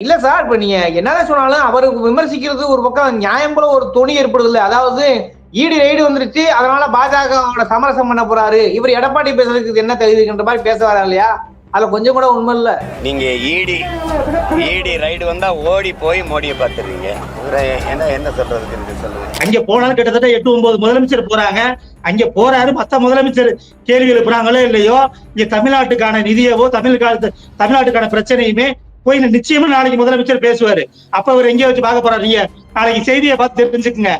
இல்ல சார் இப்ப நீங்க என்னதான் சொன்னாலும் அவருக்கு விமர்சிக்கிறது ஒரு பக்கம் நியாயம் போல ஒரு துணி ஏற்படுது இல்ல அதாவது ஈடு ரைடு வந்துருச்சு அதனால பாஜக சமரசம் பண்ண போறாரு. இவர் எடப்பாடி பேசுறதுக்கு என்ன தகுதின்ற மாதிரி பேச வர இல்லையா? அதுல கொஞ்சம் கூட உண்மை இல்ல. நீங்க ஈடி ஈடி ரைடு வந்தா ஓடி போய் மோடியை பார்த்துருவீங்க என்ன என்ன சொல்றதுக்கு சொல்லுங்க அங்க போனாலும் கிட்டத்தட்ட எட்டு ஒன்பது முதலமைச்சர் போறாங்க. அங்க போறாரு மத்த முதலமைச்சர் கேள்வி எழுப்புறாங்களோ இல்லையோ இங்க தமிழ்நாட்டுக்கான நிதியவோ தமிழ்நாட்டு தமிழ்நாட்டுக்கான பிரச்சனையுமே போய் நிச்சயமா நாளைக்கு முதலமைச்சர் பேசுவாரு. அப்ப அவர் எங்க வச்சு பார்க்க போறாரு. நீங்க நாளைக்கு செய்தியை பார்த்து தெரிஞ்சுக்குங்க.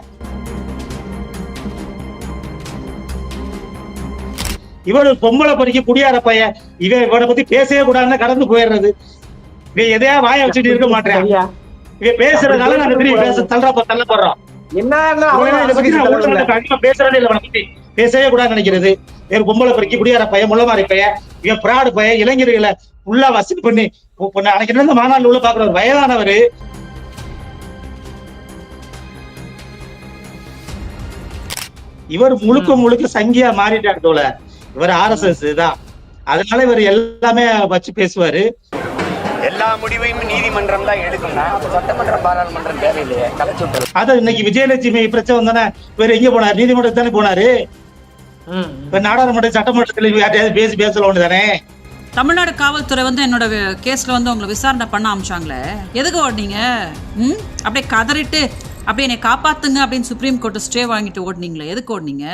இவரு பொம்பளை பறிக்க குடியார பையன் இவன் இவனை பத்தி பேசவே கூடாதுன்னு கடந்து போயிடுறது. இவன் எதையா வாய வச்சுட்டு இருக்க மாட்டேன் இவன் பேசுறதுனால நாங்க திரும்பி பேச தள்ள தள்ளப்படுறோம் பேசுறதே இல்லை பத்தி. பேசவே கூடாது நினைக்கிறது. வேறு பொம்பளை பறிக்கி குடியார பையன் முள்ளமாரி பையன் இவன் பிராடு பையன் இளைஞர்களை உள்ள வசதி பண்ணி பொண்ணு அன்னைக்கு இருந்த மாநாள் உள்ள பாக்குற வயதானவரு. இவர் முழுக்க முழுக்க சங்கியா மாறிட்டார் தோல இவர் ஆர்எஸ்எஸ் தான். அதனால இவர் எல்லாமே வச்சு பேசுவாரு. எல்லா முடிவையும் நீதிமன்றம் தான் எடுக்கும்னா அப்ப சட்டமன்றம் பாராளுமன்றம் தேவையில்லையே. கலைச்சு விட்டுறலாம். அத இன்னைக்கு விஜயலட்சுமி பிரச்சனை வந்தானே இவர் எங்க போனார்? நீதிமன்றத்துக்கு தானே போனாரு? ம். இப்ப நாடாளுமன்ற சட்டமன்றத்துல யார்ட்டையாவது பேசி பேசலாம் தானே? தமிழ்நாடு காவல்துறை வந்து என்னோட கேஸில் வந்து உங்களை விசாரணை பண்ண ஆரம்பிச்சாங்களே. எதுக்கு ஓடுனீங்க? ம்? அப்படியே கதறிட்டு அப்படியே என்னை காப்பாத்துங்க அப்படின்னு சுப்ரீம் கோர்ட்டு ஸ்டே வாங்கிட்டு ஓடுனீங்களே. எதுக்கு ஓடுனீங்க?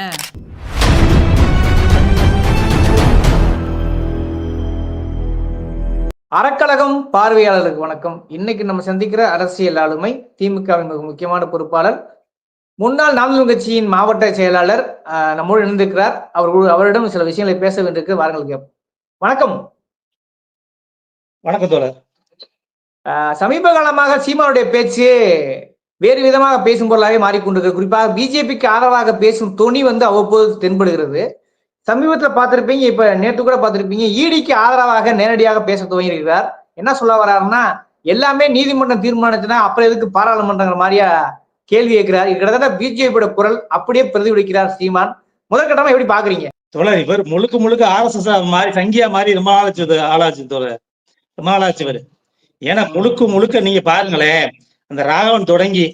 அறக்கழகம் பார்வையாளருக்கு வணக்கம். இன்னைக்கு நம்ம சந்திக்கிற அரசியல் ஆளுமை திமுகவின் மிக முக்கியமான பொறுப்பாளர் முன்னாள் நாம் கட்சியின் மாவட்ட செயலாளர் நம்மோடு இணைந்திருக்கிறார். அவர் அவரிடம் சில விஷயங்களை பேச வேண்டியிருக்கு. வாருங்கள் கேட்போம். வணக்கம். வணக்கம் தோழர். சமீப காலமாக சீமானுடைய பேச்சு வேறு விதமாக பேசும் பொருளாகவே மாறிக்கொண்டிருக்கு. குறிப்பாக பிஜேபிக்கு ஆதரவாக பேசும் தொனி வந்து அவ்வப்போது தென்படுகிறது. சமீபத்துல பார்த்திருப்பீங்க இப்ப நேற்று கூட பார்த்திருப்பீங்க ஈடிக்கு ஆதரவாக நேரடியாக பேச துவங்கியிருக்கிறார். என்ன சொல்ல வர்றாருன்னா எல்லாமே நீதிமன்றம் தீர்மானிச்சுன்னா அப்புறம் எதுக்கு பாராளுமன்றங்கிற மாதிரியா கேள்வி கேட்கிறார். கிட்டத்தட்ட பிஜேபியோட குரல். அப்படியே பிரதிபலிக்கிறார் சீமான். முதற்கட்டமா எப்படி பாக்குறீங்க தோழர் இவர் முழுக்க முழுக்க ஆர்எஸ்எஸ் மாறி சங்கியா மாறி ரொம்ப ஆளாச்சு ஆளாச்சு தோழர். இவர். ஏன்னா முழுக்க முழுக்க நீங்க பாருங்களேன் அந்த ராகவன் தொடங்கி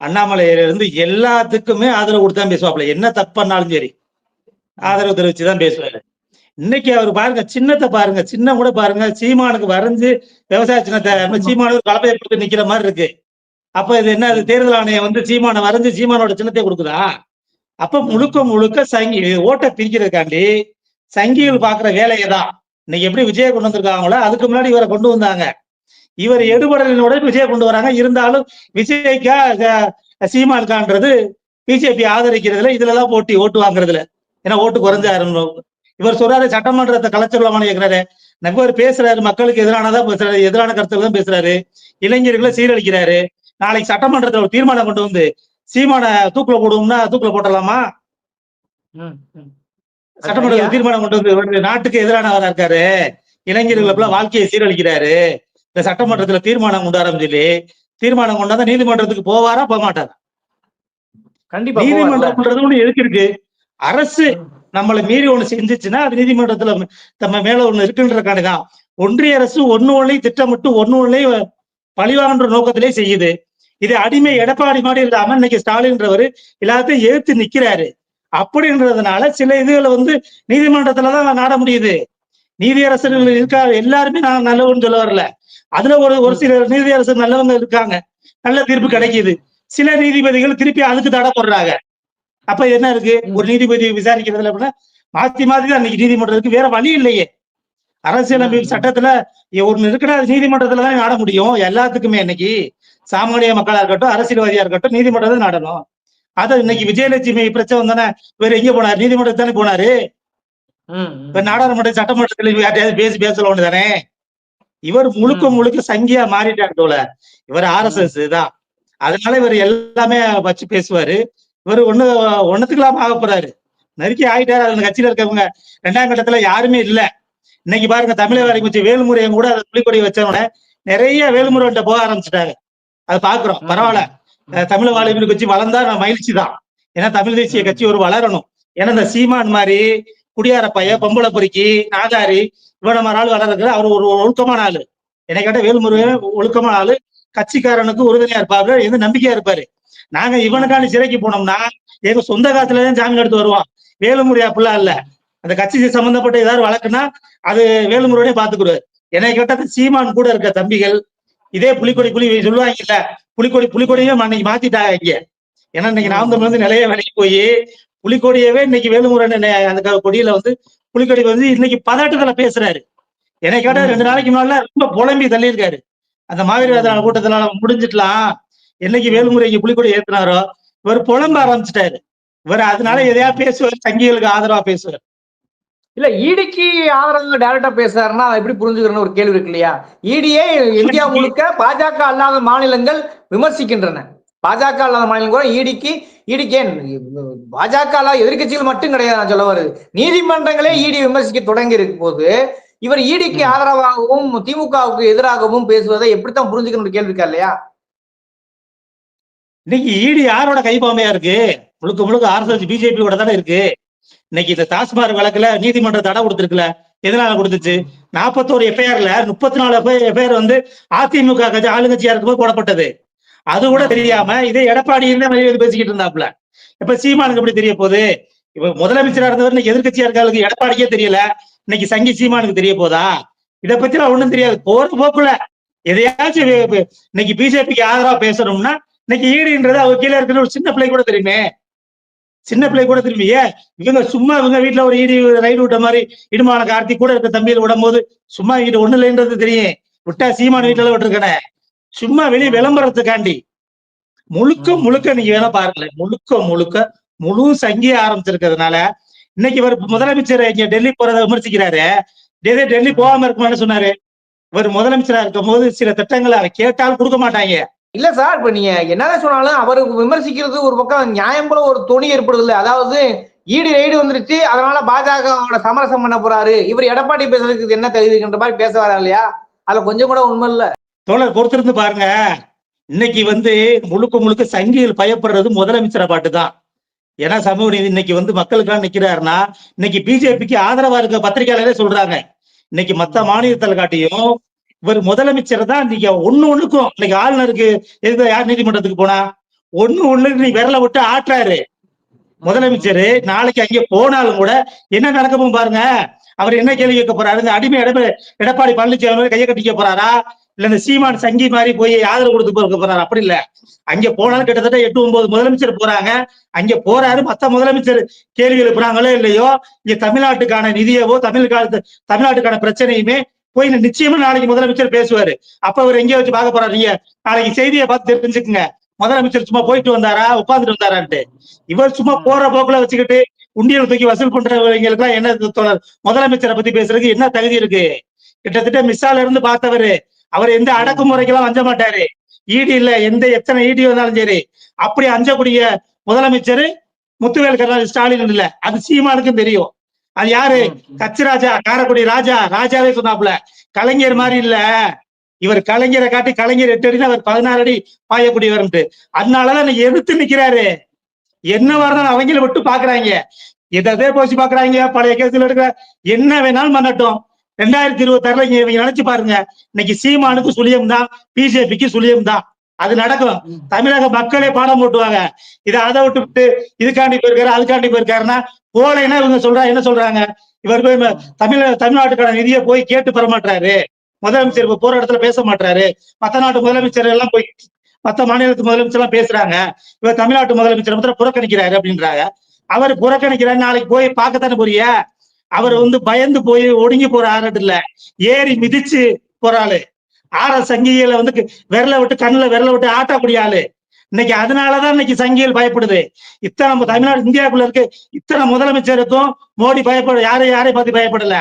அண்ணாமலையில இருந்து எல்லாத்துக்குமே ஆதரவு கொடுத்து தான் பேசுவாப்ல என்ன தப்பு பண்ணாலும் சரி ஆதரவு தெரிவிச்சுதான் பேசுவாரு. இன்னைக்கு அவர் பாருங்க சின்னத்தை பாருங்க சின்ன கூட பாருங்க சீமானுக்கு வரைஞ்சு விவசாய சின்னத்தை சீமானுக்கு கலப்பையை கொடுத்து நிக்கிற மாதிரி இருக்கு. அப்ப இது என்ன அது தேர்தல் ஆணையம் வந்து சீமானை வரைஞ்சு சீமானோட சின்னத்தை கொடுக்குதா? அப்ப முழுக்க முழுக்க சங்கி ஓட்டை பிரிக்கிறதுக்காண்டி சங்கிகள் பாக்குற வேலையை தான் இன்னைக்கு எப்படி விஜய கொண்டு வந்திருக்காங்களோ அதுக்கு முன்னாடி இவரை கொண்டு வந்தாங்க. இவர் எடுபடலினோட விஜய கொண்டு வராங்க. இருந்தாலும் விஜய்க்கா அஹ், சீமானுக்கான்றது பிஜேபி ஆதரிக்கிறதுல இதுலதான் போட்டி ஓட்டு வாங்குறதுல. ஏன்னா ஓட்டு குறைஞ்சாரு இவர் சொல்றாரு சட்டமன்றத்தை கலைச்சிடலாமான்னு கேட்கிறாரு நம்ம இவர் பேசுறாரு மக்களுக்கு எதிரானதான் பேசுறாரு எதிரான கருத்துக்கள் தான் பேசுறாரு. இளைஞர்களை சீரழிக்கிறாரு. நாளைக்கு சட்டமன்றத்துல ஒரு தீர்மானம் கொண்டு வந்து சீமான தூக்குல போடுவோம்னா தூக்குல போட்டலாமா சட்டமன்ற தீர்மானம் கொண்டு வந்து நாட்டுக்கு எதிரானவரா இருக்காரு. இளைஞர்களுக்குள்ள வாழ்க்கையை சீரழிக்கிறாரு. இந்த சட்டமன்றத்துல தீர்மானம் கொண்டு வரோம்னு சொல்லி தீர்மானம் கொண்டாந்தா நீதிமன்றத்துக்கு போவாரா போக மாட்டாரா கண்டிப்பா. நீதிமன்றம்ன்றது ஒண்ணு எதுக்கு இருக்கு அரசு நம்மளை மீறி ஒண்ணு செஞ்சுச்சுன்னா அது நீதிமன்றத்துல நம்ம மேல ஒண்ணு இருக்குன்றக்காண்டிதான் ஒன்றிய அரசு ஒண்ணு ஒன்னையும் திட்டமிட்டு ஒண்ணு ஒன்னையும் பழிவாங்கன்ற நோக்கத்திலே செய்யுது. இது அடிமை எடப்பாடி மாதிரி இல்லாம இன்னைக்கு ஸ்டாலின்றவர் எல்லாத்தையும் எதிர்த்து நிக்கிறாரு. அப்படின்றதுனால சில இதுகளை வந்து நீதிமன்றத்துலதான் நாட முடியுது. நீதியரசர்கள் இருக்கா? எல்லாருமே நான் நல்லவன்னு சொல்ல வரல. அதுல ஒரு ஒரு சில நீதியரசர் நல்லவங்க இருக்காங்க. நல்ல தீர்ப்பு கிடைக்குது. சில நீதிபதிகள் திருப்பி அதுக்கு தடை போடுறாங்க. அப்ப என்ன இருக்கு? ஒரு நீதிபதி விசாரிக்கிறதுல அப்படின்னா மாத்தி மாத்தி தான் இன்னைக்கு நீதிமன்றம் இருக்கு. வேற வழி இல்லையே. அரசியலமைப்பு சட்டத்துல இருக்குன்னா அது நீதிமன்றத்துல தான் நாட முடியும். எல்லாத்துக்குமே இன்னைக்கு சாமானிய மக்களா இருக்கட்டும் அரசியல்வாதியா இருக்கட்டும் நீதிமன்றத்தை நாடணும். அத இன்னைக்கு விஜயலட்சுமி பிரச்சனை வந்தானே வேற எங்க போனார்? நீதிமன்றத்துக்கு தானே போனாரு. நாடாளுமன்ற சட்டமன்றத்துல யார்ட்டையாவது பேசி பேசலாம் தானே இவர் முழுக்க. முழுக்க சங்கியா மாறிட்டார் தோல இவர் ஆர்எஸ்எஸ் தான். அதனால இவர் எல்லாமே வச்சு பேசுவாரு. இவர் ஒண்ணு ஒண்ணுத்துக்கெல்லாம் ஆக போறாரு. நெருக்கி ஆயிட்டாரு. அந்த கட்சியில இருக்கவங்க ரெண்டாம் கட்டத்துல யாருமே இல்ல. இன்னைக்கு பாருங்க தமிழக வரைக்கும் வேலுமுறையும் கூட அதை புலிக்கொடி வச்சவன நிறைய வேலுமுறைகிட்ட போக ஆரம்பிச்சுட்டாங்க அதை பாக்குறோம். பரவாயில்ல. தமிழ் வாழ்வியல் கட்சி வளர்ந்தா நான் மகிழ்ச்சி தான் ஏன்னா தமிழ் தேசிய கட்சி ஒரு வளரணும். ஏன்னா இந்த சீமான் மாதிரி குடியார பைய பொம்பளை பொறுக்கி நாதாரி இவ்வளவு மாதிரி ஆள் வளர்றது அவர் ஒரு ஒழுக்கமான ஆளு. என்னை கேட்ட வேலுமுருகன் ஒழுக்கமான ஆளு. கட்சிக்காரனுக்கு உறுதுணையா இருப்பாரு எந்த நம்பிக்கையா இருப்பாரு. நாங்க இவனுக்கான சிறைக்கு போனோம்னா எங்க சொந்த காசுல தான் ஜாமீன் எடுத்து வருவோம் வேலுமுறையா அப்படிலாம் இல்ல. அந்த கட்சி சம்பந்தப்பட்ட ஏதாவது வழக்குன்னா அது வேலுமுருகனே பாத்துக்குருவாரு. என்னை கேட்டா சீமான் கூட இருக்க தம்பிகள் இதே புலிக்கொடி புலி சொல்லுவாங்க இல்ல புலிக்கொடி புலிக்கொடியே அன்னைக்கு மாத்திட்டாங்க இங்க. ஏன்னா இன்னைக்கு நாம் வந்து நிலைய விலைக்கு போய் புலிக்கொடியவே இன்னைக்கு வேலுமுருகன் அந்த கொடியில வந்து புலிக்கொடி வந்து இன்னைக்கு பதட்டத்துல பேசுறாரு. என்னை கேட்டா ரெண்டு நாளைக்கு முன்னால ரொம்ப புலம்பி தள்ளியிருக்காரு. அந்த மாவீரர் கூட்டத்தினால முடிஞ்சிடலாம். என்னைக்கு வேலுமுறை புலிக்கொடி ஏத்துனாரோ இவர் புலம்ப ஆரம்பிச்சிட்டாரு. இவர் அதனால எதையா பேசுவார் சங்கிகளுக்கு ஆதரவா பேசுவார். இல்ல ஈடிக்கு ஆதரவு டைரக்டா பேசுறாருன்னா அதை எப்படி புரிஞ்சுக்கிறன்னு ஒரு கேள்வி இருக்கு இல்லையா? ஈடியே இந்தியா முழுக்க பாஜக அல்லாத மாநிலங்கள் விமர்சிக்கின்றன. பாஜக அல்லாத மாநிலம் கூட ஈடிக்கு ஈடிக்கு ஏன்? பாஜக அல்லாத எதிர்க்கட்சிகள் மட்டும் கிடையாது நான் சொல்ல வருது நீதிமன்றங்களே ஈடி விமர்சிக்க தொடங்கி இருக்கும் போது இவர் ஈடிக்கு ஆதரவாகவும் திமுகவுக்கு எதிராகவும் பேசுவதை எப்படித்தான் புரிஞ்சுக்கணும் கேள்வி இருக்கா இல்லையா? இன்னைக்கு ஈடி யாரோட கைப்பாமையா இருக்கு? முழுக்க முழுக்க ஆர்எஸ்எஸ் பிஜேபியோட தானே இருக்கு? இன்னைக்கு இந்த தாஸ்மார் வழக்குல நீதிமன்றம் தடை கொடுத்துருக்குல. எதனால கொடுத்துச்சு? நாற்பத்தோரு எஃப்ஐஆர்ல முப்பத்தி நாலு எஃப்ஐஆர் வந்து அதிமுக கட்சி ஆளுங்கட்சியா இருக்கும்போது போடப்பட்டது. அது கூட தெரியாம இதே எடப்பாடி பேசிக்கிட்டு இருந்தாப்ல இப்ப சீமானுக்கு எப்படி தெரிய போகுது? இப்ப முதலமைச்சரா இருந்தவர் இன்னைக்கு எதிர்க்கட்சியா இருக்காளுக்கு எடப்பாடிக்கே தெரியல. இன்னைக்கு சங்கி சீமானுக்கு தெரிய போதா? இத பத்தி எல்லாம் ஒண்ணும் தெரியாது. போற போக்குல. எதையாச்சும் இன்னைக்கு பிஜேபிக்கு ஆதரவா பேசணும்னா இன்னைக்கு ஈடுன்றது அவங்க கீழே இருக்கிற ஒரு சின்ன பிள்ளை கூட தெரியுமே. சின்ன பிள்ளை கூட திரும்பியே? ஏன் இவங்க சும்மா இவங்க வீட்டுல ஒரு இடி ரைடு விட்ட மாதிரி இடுமான கார்த்தி கூட இருக்க தம்பியில் விடும் போது சும்மா இங்கிட்ட ஒண்ணு இல்லைன்றது தெரியும். விட்டா சீமான வீட்டுல விட்டுருக்கனே. சும்மா வெளியே விளம்பரத்துக்காண்டி. முழுக்க முழுக்க நீங்க வேணா பாருங்களேன். முழுக்க முழுக்க முழு சங்கிய ஆரம்பிச்சிருக்கிறதுனால இன்னைக்கு இவர் முதலமைச்சர் இங்க டெல்லி போறதை விமர்சிக்கிறாரு. இதே டெல்லி போகாம இருக்குமான்னு சொன்னாரு. இவர் முதலமைச்சரா இருக்கும் போது சில திட்டங்களை அவ கேட்டால் கொடுக்க மாட்டாங்க. இல்ல சார் இப்ப நீங்க என்னதான் சொன்னாலும் அவர் விமர்சிக்கிறது ஒரு பக்கம் நியாயம் போல ஒரு துணி ஏற்படுது இல்லை அதாவது ஈடு ரைடு வந்துருச்சு அதனால பாஜகவோட சமரசம் பண்ண போறாரு. இவர் எடப்பாடி பேசுறதுக்கு என்ன தகுதி மாதிரி பேச வரா இல்லையா? அதுல கொஞ்சம் கூட உண்மை இல்ல. தோழர் பொறுத்திருந்து பாருங்க. இன்னைக்கு வந்து முழுக்க முழுக்க சங்கிகள் பயப்படுறது முதலமைச்சரை பாட்டு தான் ஏன்னா சமூக நீதி இன்னைக்கு வந்து மக்களுக்காக நிக்கிறாருன்னா இன்னைக்கு பிஜேபிக்கு ஆதரவா இருக்க பத்திரிகையாளரே சொல்றாங்க. இன்னைக்கு மத்த மாநிலத்தில் காட்டியும் இவர் முதலமைச்சர் தான் இன்னைக்கு ஒண்ணு ஒண்ணுக்கும் இன்னைக்கு ஆளுநருக்கு எதுக்கு யார் நீதிமன்றத்துக்கு போனா? ஒண்ணு ஒண்ணுக்கு நீ விரல விட்டு ஆட்டுறாரு. முதலமைச்சர் நாளைக்கு அங்கே போனாலும் கூட என்ன நடக்கும் பாருங்க. அவர் என்ன கேள்வி கேட்க போறாரு? இந்த அடிமை எடப்ப எடப்பாடி பழனிசாமி கையை கட்டிக்க போறாரா? இல்ல இந்த சீமான் சங்கி மாதிரி போய் ஆதரவு கொடுத்து போக போறாரு? அப்படி இல்ல. அங்க போனாலும் கிட்டத்தட்ட எட்டு ஒன்பது முதலமைச்சர் போறாங்க. அங்க போறாரு. மத்த முதலமைச்சர் கேள்வி எழுப்புறாங்களோ இல்லையோ இங்க தமிழ்நாட்டுக்கான நிதியவோ தமிழ் காலத்து தமிழ்நாட்டுக்கான பிரச்சனையுமே போய் நிச்சயமா நாளைக்கு முதலமைச்சர் பேசுவாரு. அப்ப அவர் எங்க வச்சு பார்க்க போறாரு. நீங்க நாளைக்கு செய்தியை பார்த்து தெரிஞ்சுக்குங்க. முதலமைச்சர் சும்மா போயிட்டு வந்தாரா? உட்காந்துட்டு வந்தாரான்ட்டு. இவர் சும்மா போற போக்குல வச்சுக்கிட்டு உண்டியல் தூக்கி வசூல் பண்றவங்களுக்கு எல்லாம் என்ன முதலமைச்சரை பத்தி பேசுறதுக்கு என்ன தகுதி இருக்கு? கிட்டத்தட்ட மிஸ்ஸால இருந்து பார்த்தவரு. அவர் எந்த அடக்குமுறைக்கெல்லாம் அஞ்ச மாட்டாரு. ஈடி இல்ல. எந்த எத்தனை ஈடி வந்தாலும் சரி. அப்படி அஞ்சக்கூடிய முதலமைச்சர் முத்துவேல் கருணாநிதி ஸ்டாலின் இல்ல. அது சீமானுக்கும் தெரியும். அது யாரு? கச்சி ராஜா காரக்குடி ராஜா. ராஜாவே சொன்னாப்புல கலைஞர் மாதிரி இல்ல. இவர் கலைஞரை காட்டி கலைஞர் எட்டு அடி அவர் பதினாறு அடி பாயக்கூடியவர்ன்ட்டு அதனாலதான் எதிர்த்து நிக்கிறாரு. என்ன வரணும் அவங்கள விட்டு பாக்குறாங்க. எதே போச்சு பாக்குறாங்க. பழைய கேஸ்ல எடுக்கிற என்ன வேணாலும் பண்ணட்டும். ரெண்டாயிரத்தி இருபத்தி ஆறுல இவங்க நினைச்சு பாருங்க. இன்னைக்கு சீமானுக்கு சுழியம் தான் பிஜேபிக்கு சுழியம் தான். அது நடக்கும். தமிழக மக்களே பாடம் போட்டுவாங்க. இதை அதை விட்டு இதுக்காண்டி போயிருக்காரு அதுக்காண்டி போயிருக்காருன்னா போலைன்னா இவங்க சொல்றா என்ன சொல்றாங்க? இவர் போய் ம- தமிழ் தமிழ்நாட்டுக்கான நிதியை போய் கேட்டு பெற மாட்டாரு முதலமைச்சர் இப்ப போற இடத்துல பேச மாட்டாரு மத்த நாட்டு முதலமைச்சர் எல்லாம் போய் மத்த மாநிலத்து முதலமைச்சர் எல்லாம் பேசுறாங்க. இவர் தமிழ்நாட்டு முதலமைச்சர் மாத்திரம் புறக்கணிக்கிறாரு அப்படின்றாங்க. அவர் புறக்கணிக்கிறாரு நாளைக்கு போய் பார்க்கத்தானே போறிய? அவர் வந்து பயந்து போய் ஒடுங்கி போற ஆறு இல்ல. ஏறி மிதிச்சு போறாளு ஆற சங்கிகளை வந்து விரல விட்டு கண்ணுல விரல விட்டு ஆட்டக்கூடிய ஆளு. இன்னைக்கு அதனாலதான் இன்னைக்கு சங்கிகள் பயப்படுது. இத்தனை நம்ம தமிழ்நாடு இந்தியாவுக்குள்ள இருக்கு இத்தனை முதலமைச்சருக்கும் மோடி பயப்பட யாரையும் யாரையும் பார்த்து பயப்படல.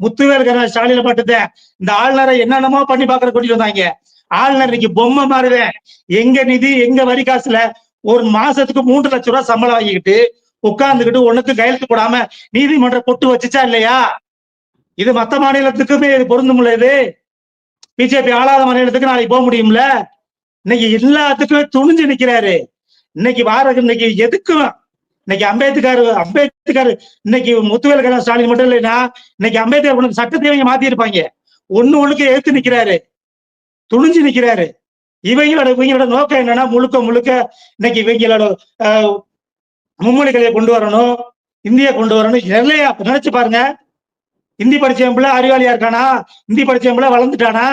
முத்துவேல் கருணா ஸ்டாலின பட்டத இந்த ஆளுநரை என்னென்னமோ பண்ணி பாக்குற கூட்டிட்டு வந்தாங்க. ஆளுநர் இன்னைக்கு பொம்மை மாறுவேன் எங்க நிதி எங்க வரி காசுல ஒரு மாசத்துக்கு மூன்று லட்சம் ரூபாய் சம்பளம் வாங்கிக்கிட்டு உட்கார்ந்துகிட்டு ஒண்ணுக்கு கையெழுத்து போடாம நீதிமன்றம் கொட்டு வச்சுச்சா இல்லையா? இது மத்த மாநிலத்துக்குமே இது பொருந்தும்ல இது. பிஜேபி ஆளாத மாநிலத்துக்கு நாளைக்கு போக முடியும்ல? இன்னைக்கு எல்லாத்துக்குமே துணிஞ்சு நிக்கிறாரு. இன்னைக்கு வார இன்னைக்கு எதுக்கும் இன்னைக்கு அம்பேத்கர் அம்பேத்கர் இன்னைக்கு முத்துவேல் கருணா ஸ்டாலின் மட்டும் இல்லைன்னா இன்னைக்கு அம்பேத்கர் கொண்டு சட்டத்தை இவங்க மாத்தி இருப்பாங்க. ஒண்ணு ஒண்ணுக்கு எதிர்த்து நிக்கிறாரு. துணிஞ்சு நிக்கிறாரு. இவங்களோட இவங்களோட நோக்கம் என்னன்னா முழுக்க முழுக்க இன்னைக்கு இவங்களோட மும்மொழிகளை கொண்டு வரணும் இந்தியா கொண்டு வரணும். எல்லையா நினைச்சு பாருங்க. ஹிந்தி படிச்சவன் பிள்ளை அறிவாளியா இருக்கானா? ஹிந்தி படிச்சவன் பிள்ளை வளர்ந்துட்டானா?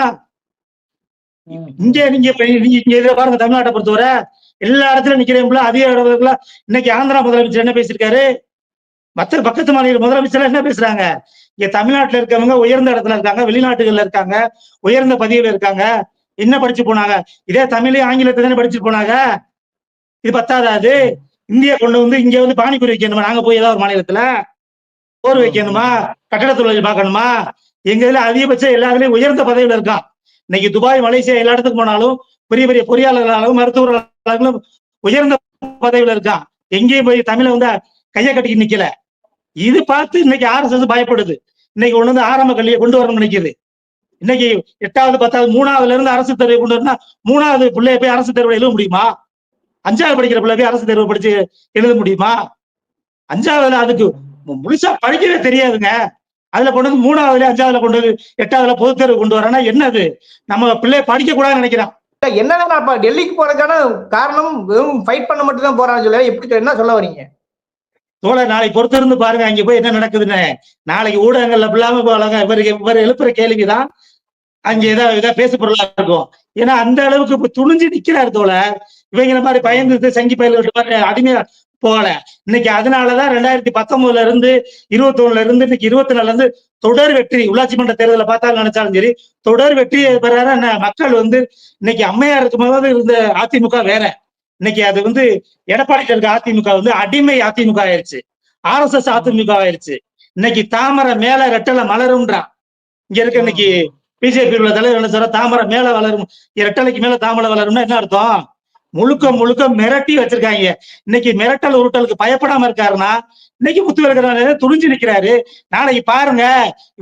இங்க நீங்க நீங்க இங்க இதை பாருங்க தமிழ்நாட்டை பொறுத்தவரை. எல்லா இடத்துலயும் நிக்கிறவங்கள அதிக இடத்துல இன்னைக்கு ஆந்திரா முதலமைச்சர் என்ன பேசியிருக்காரு? மத்த பக்கத்து மாநில முதலமைச்சர் என்ன பேசுறாங்க? இங்க தமிழ்நாட்டுல இருக்கவங்க உயர்ந்த இடத்துல இருக்காங்க வெளிநாட்டுகள்ல இருக்காங்க உயர்ந்த பதவியில இருக்காங்க. என்ன படிச்சு போனாங்க? இதே தமிழையும் ஆங்கிலத்தை தானே படிச்சு போனாங்க? இது பத்தாதா அது இந்தியா கொண்டு வந்து இங்க வந்து பானிபூரி வைக்கணுமா? நாங்க போய் ஏதாவது ஒரு மாநிலத்துல போர் வைக்கணுமா? கட்டட தொழில் பார்க்கணுமா? எங்க இதுல அதிகபட்சம் எல்லா இதுலயும் உயர்ந்த பதவியில இருக்கான் இன்னைக்கு துபாய் மலேசியா எல்லா இடத்துக்கு போனாலும் பெரிய பெரிய பொறியாளர்களாலும் மருத்துவர்களாலும் உயர்ந்த பதவியில இருக்கான் எங்கேயும் போய் தமிழை வந்து கையை கட்டிக்கிட்டு நிக்கல. இது பார்த்து இன்னைக்கு ஆர்எஸ்எஸ் பயப்படுது. இன்னைக்கு ஒண்ணு வந்து ஆரம்ப கல்வியை கொண்டு வரணும்னு நினைக்குது. இன்னைக்கு எட்டாவது பத்தாவது மூணாவதுல இருந்து அரசு தேர்வை கொண்டு வரணும்னா மூணாவது பிள்ளைய போய் அரசு தேர்வு எழுத முடியுமா? அஞ்சாவது படிக்கிற பிள்ளை போய் அரசு தேர்வு படிச்சு எழுத முடியுமா? அஞ்சாவதுல அதுக்கு முழுசா படிக்கவே தெரியாதுங்க. அதுல கொண்டு வந்து மூணாவதுல அஞ்சாவதுல கொண்டு வந்து எட்டாவதுல பொது தேர்வு கொண்டு வரனா என்னது? நம்ம பிள்ளைய படிக்க கூடாதுன்னு நினைக்கிறான். என்னன்னா அப்ப டெல்லிக்கு போறதுக்கான காரணம் வெறும் ஃபைட் பண்ண மட்டும் தான் போறான்னு சொல்ல எப்படி என்ன சொல்ல வரீங்க? தோழர் நாளைக்கு பொறுத்திருந்து பாருங்க அங்க போய் என்ன நடக்குதுன்னு. நாளைக்கு ஊடகங்கள்ல இல்லாம போலாங்க இவர் இவர் எழுப்புற கேள்விதான். அங்க ஏதாவது ஏதாவது பேசு பொருளா இருக்கும். ஏன்னா அந்த அளவுக்கு இப்ப துணிஞ்சு நிக்கிறாரு தோழர். இவங்கள மாதிரி பயந்து சங்கி பயில்கள் மாதிரி அடிமையா போகல இன்னைக்கு அதனாலதான் ரெண்டாயிரத்தி பத்தொன்பதுல இருந்து இருபத்தி ஒண்ணுல இருந்து இன்னைக்கு இருபத்தி நாலுல இருந்து தொடர் வெற்றி. உள்ளாட்சி மன்ற தேர்தலை பார்த்தாலும் நினைச்சாலும் சரி தொடர் வெற்றி பெறாத மக்கள் வந்து இன்னைக்கு அம்மையார் இருக்கும்போது இருந்த அதிமுக வேற. இன்னைக்கு அது வந்து எடப்பாடியில் இருக்க அதிமுக வந்து அடிமை அதிமுக ஆயிருச்சு. ஆர்எஸ்எஸ் அதிமுக ஆயிருச்சு. இன்னைக்கு தாமரை மேல ரெட்டலை மலரும்ன்றான். இங்க இருக்க இன்னைக்கு பிஜேபி உள்ள தலைவர் என்ன சொல்ற தாமரை மேல வளரும். ரெட்டலைக்கு மேல தாமரை வளரும்னா என்ன அர்த்தம்? முழுக்க முழுக்க மிரட்டி வச்சிருக்காங்க. இன்னைக்கு மிரட்டல் உருட்டலுக்கு பயப்படாம இருக்காருன்னா இன்னைக்கு முத்து இருக்கிற துணிஞ்சு நிக்கிறாரு. நாளைக்கு பாருங்க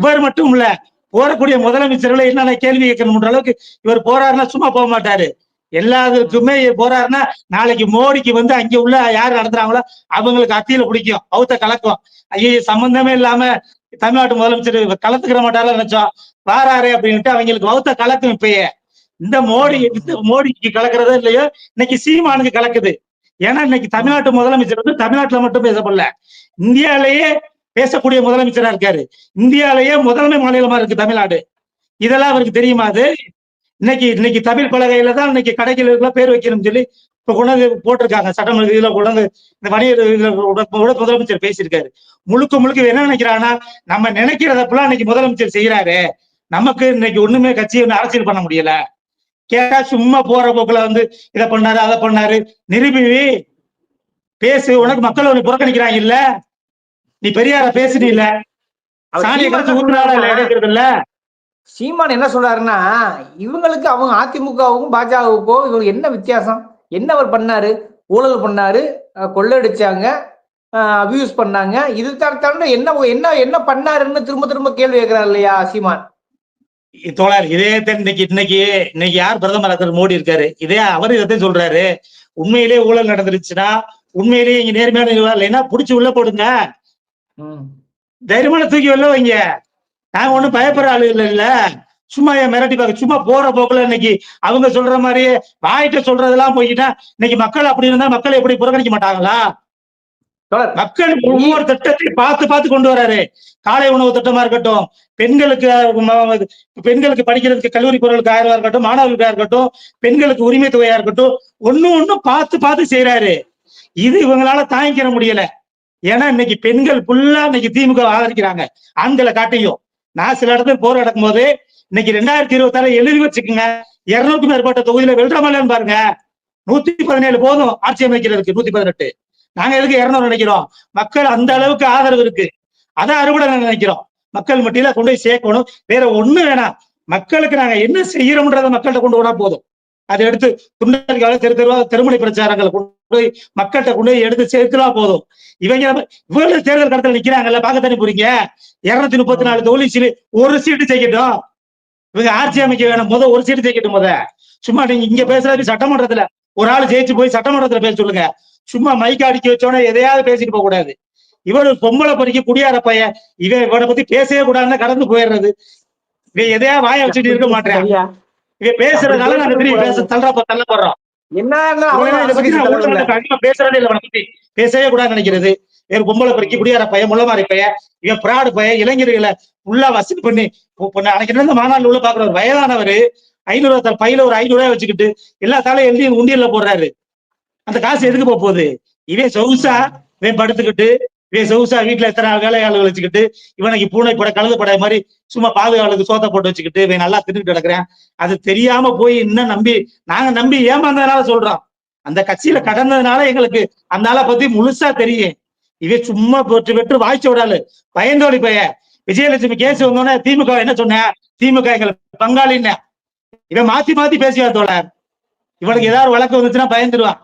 இவர் மட்டும் இல்ல போறக்கூடிய முதலமைச்சர்களை என்னென்ன கேள்வி கேட்கணும்ன்ற அளவுக்கு இவர் போறாருன்னா சும்மா போக மாட்டாரு. எல்லாத்துக்குமே போறாருன்னா நாளைக்கு மோடிக்கு வந்து அங்க உள்ள யார் நடத்துறாங்களோ அவங்களுக்கு அத்தியில பிடிக்கும் அவுத்த கலக்கும். ஐயோ சம்பந்தமே இல்லாம தமிழ்நாட்டு முதலமைச்சர் கலத்துக்கிற மாட்டாரா நினைச்சோம். வாராரு அப்படின்ட்டு அவங்களுக்கு அவுத்த கலக்கும் இப்பயே. இந்த மோடி இந்த மோடிக்கு கலக்குறதோ இல்லையோ? இன்னைக்கு சீமானுக்கு கலக்குது. ஏன்னா இன்னைக்கு தமிழ்நாட்டு முதலமைச்சர் வந்து தமிழ்நாட்டுல மட்டும் பேசப்படல. இந்தியாலேயே பேசக்கூடிய முதலமைச்சரா இருக்காரு. இந்தியாலேயே முதன்மை மாநிலமா இருக்கு தமிழ்நாடு. இதெல்லாம் அவருக்கு தெரியுமா அது? இன்னைக்கு இன்னைக்கு தமிழ் பலகையில தான் இன்னைக்கு கடைகளுக்கு பேர் வைக்கணும்னு சொல்லி இப்ப கொண்டாந்து போட்டிருக்காங்க. சட்டமன்ற இதுல கொண்டாந்து இந்த இதுல கூட முதலமைச்சர் பேசியிருக்காரு. முழுக்க முழுக்க என்ன நினைக்கிறான்னா நம்ம நினைக்கிறதப்பெல்லாம் இன்னைக்கு முதலமைச்சர் செய்யறாரு நமக்கு இன்னைக்கு ஒண்ணுமே கட்சி ஒண்ணு அரசியல் பண்ண முடியல. கேட்டா சும்மா போற போக்குல வந்து இதை பண்ணாரு அதை பண்ணாரு. நிரூபி பேசு உனக்கு மக்கள் உன்னை புறக்கணிக்கிறாங்க இல்ல? நீ பெரியார பேசுனீ இல்ல அவர் சாணியை சீமான் என்ன சொல்றாருன்னா இவங்களுக்கு அவங்க அதிமுகவுக்கும் பாஜகவுக்கும் இவங்களுக்கு என்ன வித்தியாசம்? என்ன அவர் பண்ணாரு? ஊழல் பண்ணாரு அஹ் கொள்ளையடிச்சாங்க அபியூஸ் பண்ணாங்க. இது தவிர என்ன என்ன என்ன பண்ணாருன்னு திரும்ப திரும்ப கேள்வி கேட்கிறார் இல்லையா சீமான்? தோழர் இதே இன்னைக்கு இன்னைக்கு இன்னைக்கு யார் பிரதமர் மோடி இருக்காரு? இதே அவர் இதைத்தான் சொல்றாரு. உண்மையிலேயே ஊழல் நடந்துருச்சுன்னா உண்மையிலேயே இங்க நேர்மையான நிர்வாகம் இல்லைன்னா புடிச்சு உள்ள போடுங்க. தைரியமான தூக்கி வெளில வைங்க. நாங்க ஒண்ணும் பயப்படுற ஆளு இல்ல இல்ல. சும்மா ஏன் மிரட்டி பார்க்க சும்மா போற போக்குல இன்னைக்கு அவங்க சொல்ற மாதிரியே வாயிட்ட சொல்றதெல்லாம் போய்கிட்டா இன்னைக்கு மக்கள் அப்படி இருந்தா மக்கள் எப்படி புறக்கணிக்க மாட்டாங்களா. மக்கள் ஒவ்வொரு திட்டத்தையும் பார்த்து பார்த்து கொண்டு வராரு. காலை உணவு திட்டமா இருக்கட்டும் பெண்களுக்கு பெண்களுக்கு படிக்கிறதுக்கு கல்லூரி பொருளுக்கு ஆயிரம் இருக்கட்டும் மாணவர்களுக்கா இருக்கட்டும் பெண்களுக்கு உரிமை தொகையா இருக்கட்டும் ஒண்ணு ஒண்ணும் பார்த்து பார்த்து செய்யறாரு இது இவங்களால தாங்கிக்கிற முடியல. ஏன்னா இன்னைக்கு பெண்கள் ஃபுல்லா இன்னைக்கு திமுக ஆதரிக்கிறாங்க. ஆண்களை காட்டியும். நான் சில இடத்துல போர் நடக்கும் போது இன்னைக்கு ரெண்டாயிரத்தி இருபத்தி ஆறு எழுதி வச்சுக்கோங்க. இருநூறுக்கும் மேற்பட்ட தொகுதியில வெல்றமல்லன்னு பாருங்க. நூத்தி பதினேழு போதும் ஆட்சி அமைக்கிறதுக்கு நூத்தி பதினெட்டு. நாங்க எதுக்கு இரநூறு நினைக்கிறோம்? மக்கள் அந்த அளவுக்கு ஆதரவு இருக்கு. அதை அறுவடை நினைக்கிறோம். மக்கள் மத்தியில கொண்டு போய் சேர்க்கணும். வேற ஒண்ணு வேணாம் மக்களுக்கு நாங்க என்ன செய்யறோம்ன்றத மக்கள்கிட்ட கொண்டு போனா போதும். அதை எடுத்து துண்டறிக்கால தெரு தெருவா திருமணி பிரச்சாரங்களை கொண்டு போய் மக்கள்கிட்ட கொண்டு போய் எடுத்து சேர்த்துலாம் போதும். இவங்க இவங்க தேர்தல் கடத்தல நிக்கிறாங்கல்ல பாக்க தண்ணி போறீங்க? இருநூத்தி முப்பத்தி நாலு தொழில் சீட்டு ஒரு சீட்டு செய்யட்டும் இவங்க ஆட்சி அமைக்க வேணும். முத ஒரு சீட்டு ஜெயிக்கட்டும் முத. சும்மா நீங்க இங்க பேசுறது சட்டமன்றத்துல. ஒரு ஆள் ஜெயிச்சு போய் சட்டமன்றத்துல பேச சொல்லுங்க. சும்மா மைக் அடிக்க வச்சோன்னே எதையாவது பேசிட்டு போக கூடாது. இவரு பொம்பளை பறிக்க குடியார பையன். இவன் இவனை பத்தி பேசவே கூடாதுன்னு கடந்து போயிடுறது. இவன் எதையா வாய வச்சுட்டு இருக்க மாட்டேன் சரியா? இவ பேசுறதுனால நாங்க திரும்பி பேச தள்ள தள்ளப்படுறோம் இவனை பேசுறதே இல்லை இவனை பத்தி. பேசவே கூடாது நினைக்கிறது. வேறு பொம்பளை பிறக்கி குடியார பையன் முள்ளமாரி பையன் இவன் பிராடு பையன் இளைஞர்களை உள்ள வசதி பண்ணி அன்னைக்கு இருந்த மாநாள் உள்ள பாக்குற வயதானவர் ஐநூறு பையில ஒரு ஐநூறு ரூபாய் வச்சுக்கிட்டு எல்லா தாலையும் எழுதி உண்டியல்ல போடுறாரு. அந்த காசு எதுக்கு போக போகுது? இவன் சொகுசா இவன் படுத்துக்கிட்டு இவன் சொகுசா வீட்டுல எத்தனை வேலையாளர்கள் வச்சுக்கிட்டு இவனுக்கு பூனை பட கழுது பட மாதிரி சும்மா பாதுகாவலுக்கு சோத்த போட்டு வச்சுக்கிட்டு இவன் நல்லா தின்னுட்டு கிடக்குறேன். அது தெரியாம போய் இன்னும் நம்பி நாங்க நம்பி ஏமாந்ததுனால சொல்றோம். அந்த கட்சியில கடந்ததுனால எங்களுக்கு அந்த ஆளை பத்தி முழுசா தெரியும். இவன் சும்மா போட்டு பெற்று வாய்ச்சி விடாலு பயந்தோடி பைய. விஜயலட்சுமி கேஸ் வந்தோடனே திமுக என்ன சொன்ன? திமுக எங்களுக்கு பங்காளின்னு. இவன் மாத்தி மாத்தி பேசுவான் தோழர். இவனுக்கு ஏதாவது வழக்கு வந்துச்சுன்னா பயந்துருவான்.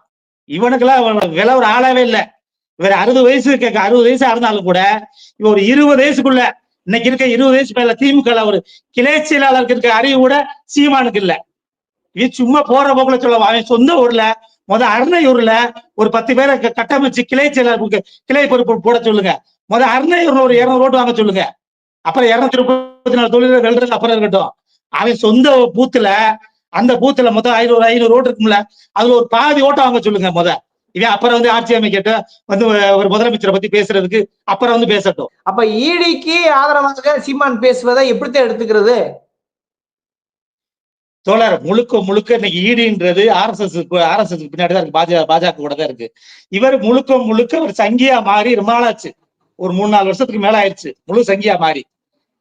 இவனுக்கெல்லாம் விலை ஒரு ஆளாவே இல்லை. இவர் அறுபது வயசு கேட்க அறுபது வயசா இருந்தாலும் கூட இவன் ஒரு இருபது வயசுக்குள்ள இன்னைக்கு இருக்க இருபது வயசு மேல திமுக ஒரு கிளை செயலாளருக்கு இருக்க அறிவு கூட சீமானுக்கு இல்ல. இது சும்மா போற போக்குல சொல்லுவான் அவன் சொந்த ஊர்ல முத அருணையூர்ல ஒரு பத்து பேரை க- கட்டமைச்சு கிளை செயலாளருக்கு கிளை பொறுப்பு போட சொல்லுங்க. முத அருணையூர்ல ஒரு இருநூறு ஓட்டு வாங்க சொல்லுங்க. அப்புறம் இருநூத்தி முப்பத்தி நாலு தொழில வெல்றது அப்புறம் இருக்கட்டும். அவன் சொந்த பூத்துல அந்த பூத்துல மொத்தம் ஐநூறு ஐநூறு ஓட்டு இருக்கும்ல அதுல ஒரு பாதி ஓட்டம் வாங்க சொல்லுங்க முத. இவன் அப்புறம் வந்து ஆட்சி அமைக்கட்டும் வந்து ஒரு முதலமைச்சரை பத்தி பேசுறதுக்கு அப்புறம் வந்து பேசட்டும். அப்ப ஈடிக்கு ஆதரவாக சீமான் பேசுவதை எப்படித்தான் எடுத்துக்கிறது? தோழர் முழுக்க முழுக்க இன்னைக்கு ஈடுன்றது ஆர்எஸ்எஸ் ஆர்எஸ்எஸ் பின்னாடி தான் இருக்கு. பாஜக பாஜக கூட தான் இருக்கு. இவர் முழுக்க முழுக்க ஒரு சங்கியா மாறி ரொம்ப நாளாச்சு. ஒரு மூணு நாலு வருஷத்துக்கு மேல ஆயிடுச்சு. முழு சங்கியா மாறி.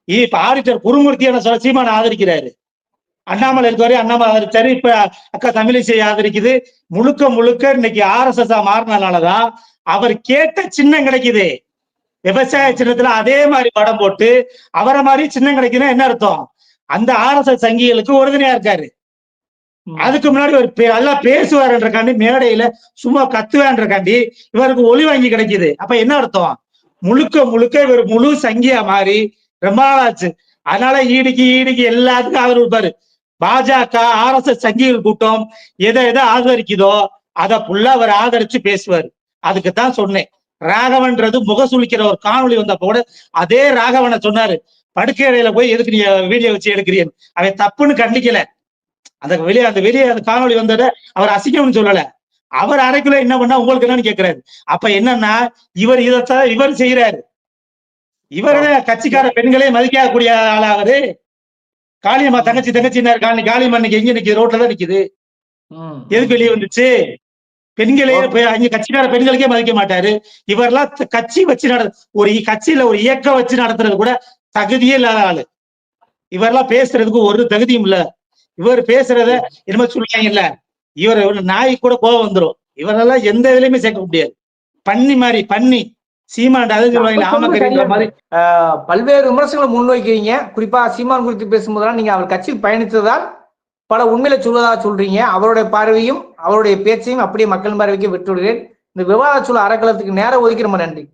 இப்ப ஆடிட்டர் குருமூர்த்தி என்ன சொல்ல சீமான ஆதரிக்கிறாரு. அண்ணாமலை இருக்கவரை அண்ணாமலை ஆதரிச்சாரு இப்ப அக்கா தமிழிசை ஆதரிக்குது. முழுக்க முழுக்க இன்னைக்கு ஆர்எஸ்எஸ் மாறினதுனாலதான் அவர் கேட்ட சின்னம் கிடைக்குது. விவசாய சின்னத்துல அதே மாதிரி படம் போட்டு அவரை மாதிரி சின்னம் கிடைக்குதுன்னா என்ன அர்த்தம்? அந்த ஆர்எஸ்எஸ் சங்கிகளுக்கு உறுதுணையா இருக்காரு. அதுக்கு முன்னாடி ஒரு நல்லா பேசுவாருன்றக்காண்டி மேடையில சும்மா கத்துவான்றக்காண்டி இவருக்கு ஒளி வாங்கி கிடைக்குது. அப்ப என்ன அர்த்தம்? முழுக்க முழுக்க இவர் முழு சங்கியா மாறி ரொம்ப ஆச்சு அதனால ஈடுக்கு ஈடுக்கு எல்லாத்துக்கும் ஆதரவு இருப்பாரு பாஜக ஆர்எஸ்எஸ் சங்கிகள் கூட்டம் எதை எதை ஆதரிக்குதோ அதை ஃபுல்லா அவர் ஆதரிச்சு பேசுவார். அதுக்கு தான் சொன்னேன். ராகவன்றது முகசுளிக்கிற ஒரு காணொளி வந்தப்ப கூட அதே ராகவனை சொன்னாரு. படுக்கை அறையில போய் எதுக்கு நீ வீடியோ வச்சு எடுக்கிறீன் அவன் தப்புன்னு கண்டிக்கல. அந்த வெளியே அந்த வெளியே அந்த காணொளி வந்ததை அவர் அசிங்கம்னு சொல்லல. அவர் அறைக்குள்ள என்ன பண்ணா உங்களுக்கு என்னன்னு கேக்குறாரு. அப்ப என்னன்னா இவர் இதைத்தான் இவர் செய்யறாரு இவர்தான் கட்சிக்கார பெண்களே மதிக்கக்கூடிய ஆளாவது காளியம்மா தங்கச்சி தங்கச்சின்னாரு காலனி காளியம்மா இன்னைக்கு எங்க நிக்குது? ரோட்ல தான் நிக்குது. ம். எதுக்கு வெளியே வந்துச்சு? பெண்களே அங்க கட்சிக்கார பெண்களுக்கே மதிக்க மாட்டாரு. இவரெல்லாம் கட்சி வச்சு நட ஒரு கட்சியில ஒரு இயக்கம் வச்சு நடத்துறது கூட தகுதியே இல்லாத ஆளு. இவரெல்லாம் பேசுறதுக்கு ஒரு தகுதியும் இல்ல. இவர் பேசுறத என்னமோ சொல்லுவாங்க இல்ல இவர் நாய் கூட கோவம் வந்துரும். இவரெல்லாம் எந்த இதுலயுமே சேர்க்க முடியாது. பண்ணி மாதிரி பண்ணி சொல்லுவாங்க மாதிரி ஆஹ் பல்வேறு விமர்சனங்களை முன்வைக்கிறீங்க. குறிப்பா சீமான் குறித்து பேசும்போதெல்லாம் நீங்க அவர் கட்சியில் பயணித்ததால் பல உண்மையில சொல்வதாக சொல்றீங்க. அவருடைய பார்வையும் அவருடைய பேச்சையும் அப்படியே மக்கள் பார்வைக்கு விட்டுவிடுகிறேன். இந்த விவாத சூழல் அறக்கலத்துக்கு நேரம் ஒதுக்கி ரொம்ப நன்றி.